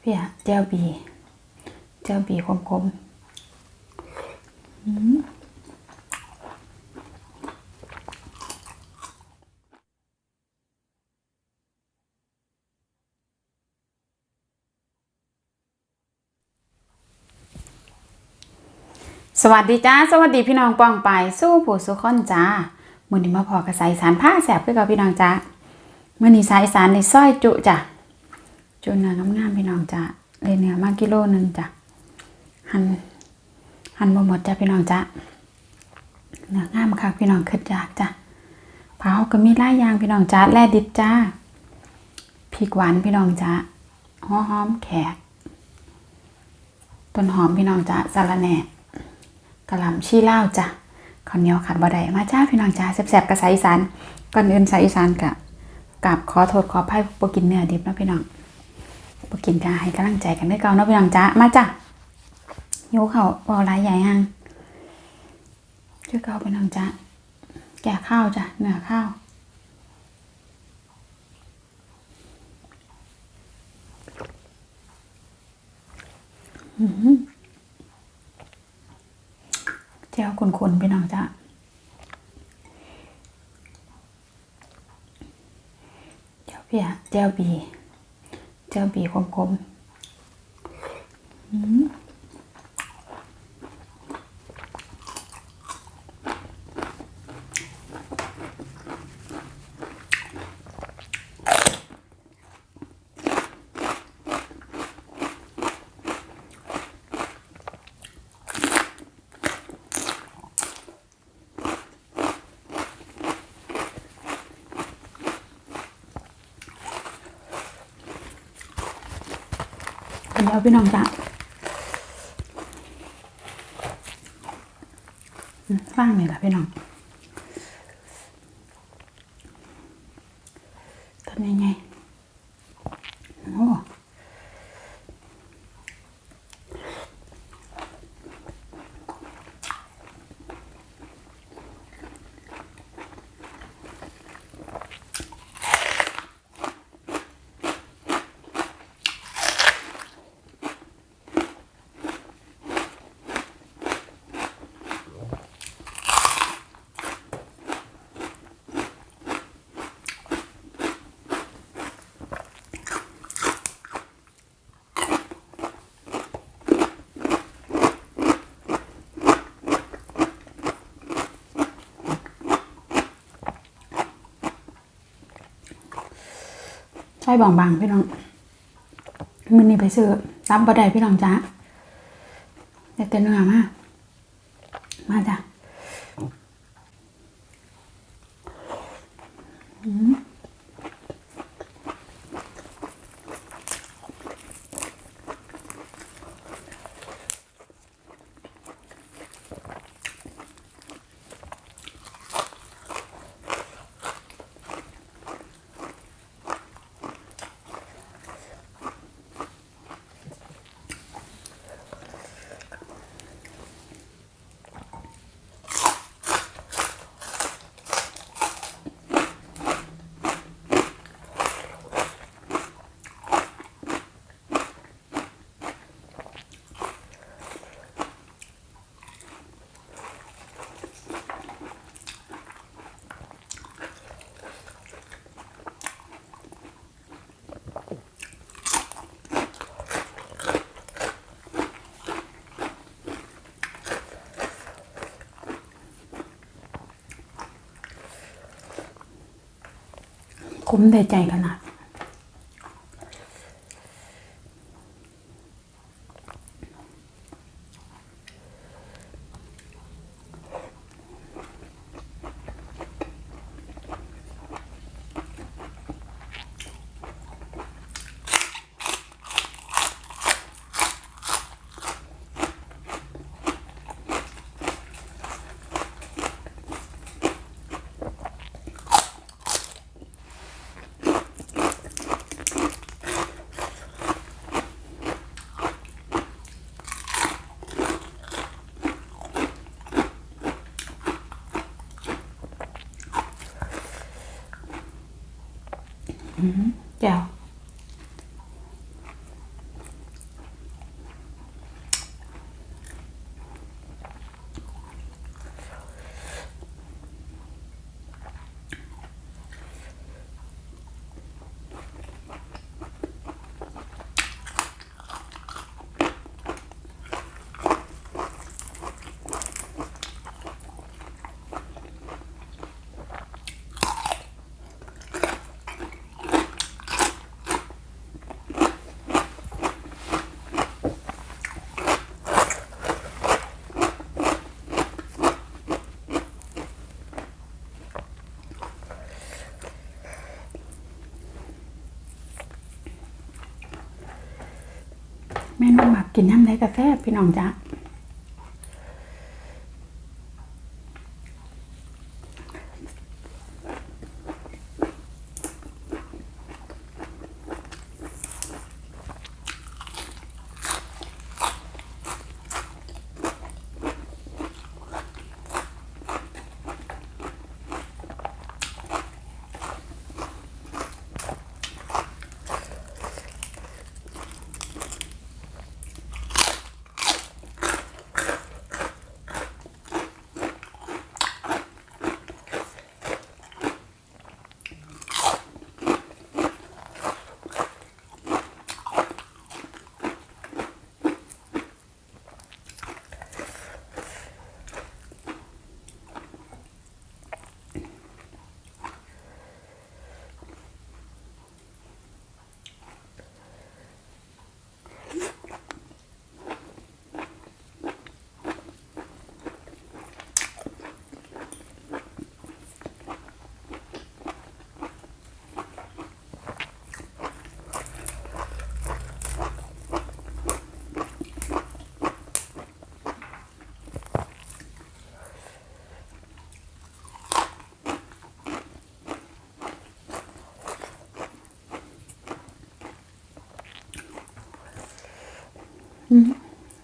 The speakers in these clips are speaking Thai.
เพียเจ้าบีเจ้าบีคมคมๆสวัสดีจ้า สวัสดีพี่น้องปองไปสู้ผู้สุขคนจ้ามื้อนี้มาพอกระสายสารผ้าแสบคือกับพี่น้องจ้ามื้อนี้สายสารในซอยจุจ้ะ จุเนื้องามๆพี่น้องจ้ะเลยเนื้อมากิโลนึงจ้ะหั่นหั่นบ่หมดจ้ะพี่น้องจ้ะเนื้องามค่ะพี่น้องขึ้นจากจ้ะเผาก็มีหลายอย่างพี่น้องจ้ะแล่ดิบจ้าพริกหวานพี่น้องจ้ะหัวหอมแขกต้นหอมพี่น้องจ้ะสะระแหน่กะหล่ำชี้เล่าจ้ะข้าวเหนียวขัดบ่ได้มาจ้าพี่น้องจ้าแซ่บๆกระสายอีสานก่อนอื่นสายอีสานกะกับขอโทษขออภัยบ่กินเนื้อดิบนะพี่น้อง บ่กินกะให้กำลังใจกันด้วยเก่าเนาะพี่น้องจ้ามาจ้ะโยกเขาบ่หลายใหญ่หังช่วยเก่าพี่น้องจ้าแก่ข้าวจ้ะเหนือข้าวเจ้าคุณๆพี่น้องจ้ะเจ้าเพียเจ้าบี จ้าบีคมคมๆ แล้วพี่น้องจ้ะฟังนี่แหละพี่น้องทำยังไงโอ้ ใช่ บางบางๆพี่น้องมันนี่ไปซื้อซับบะได้พี่น้องจ้าแต่แต่เนื้อมามาจ้ะอืม คุ้มได้ใจขนาด แจ่ว แม่น้องหมักกินน้ำไรกาแฟพี่น้องจ้า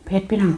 เผ็ดพี่น้อง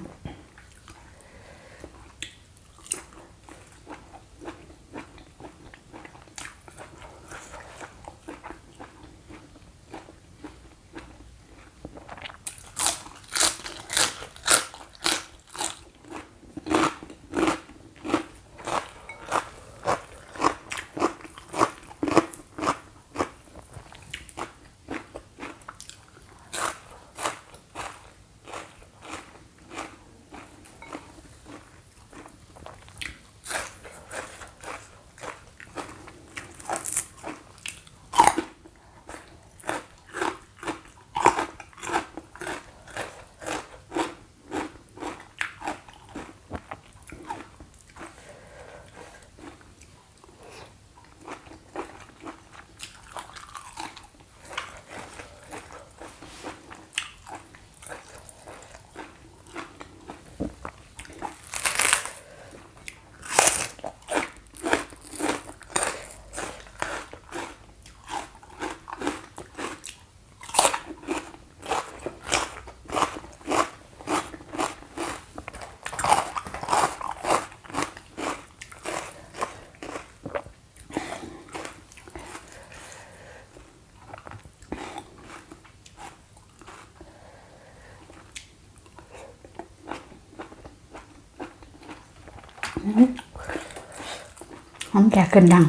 หอมแก่เกินดัง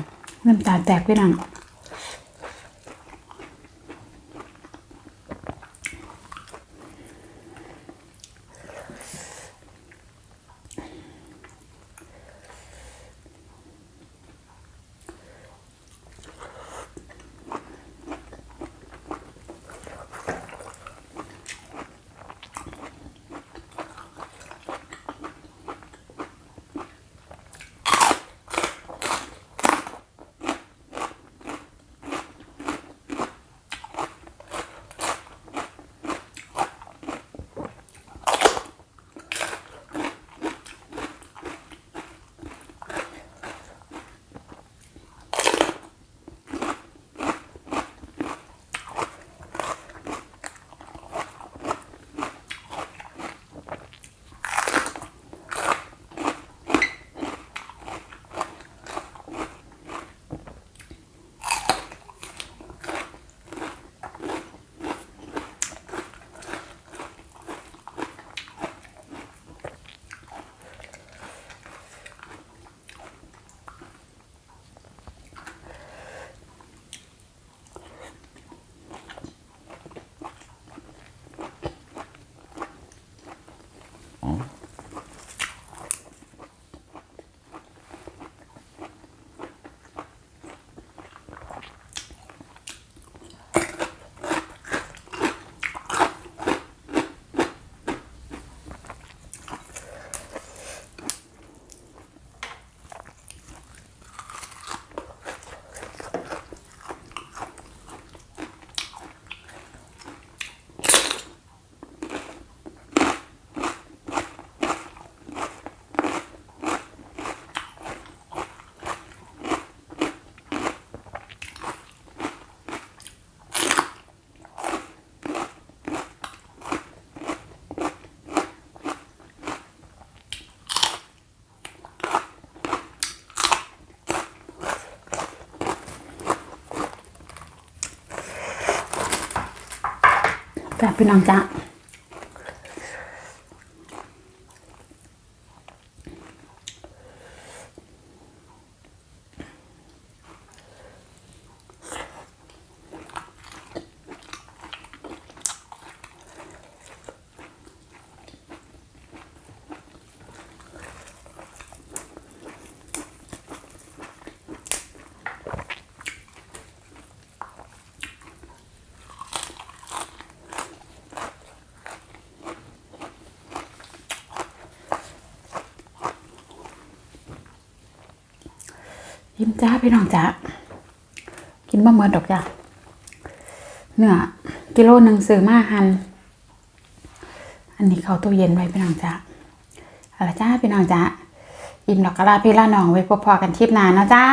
น้ำตาแตกไปดัง แต่เป็น้องจ้ะ ยิ้มจ้าพี่น้องจ้ากินบะเมินดอกจ้าเนื้อกิโลหนึ่งซื้อมาหัน อันนี้เขาตู้เย็นไว้พี่น้องจ้าเอาละจ้าพี่น้องจ้าอิ่มดอกกระลาพี่ละน้องไว้พอๆกันทิปนานนะจ้า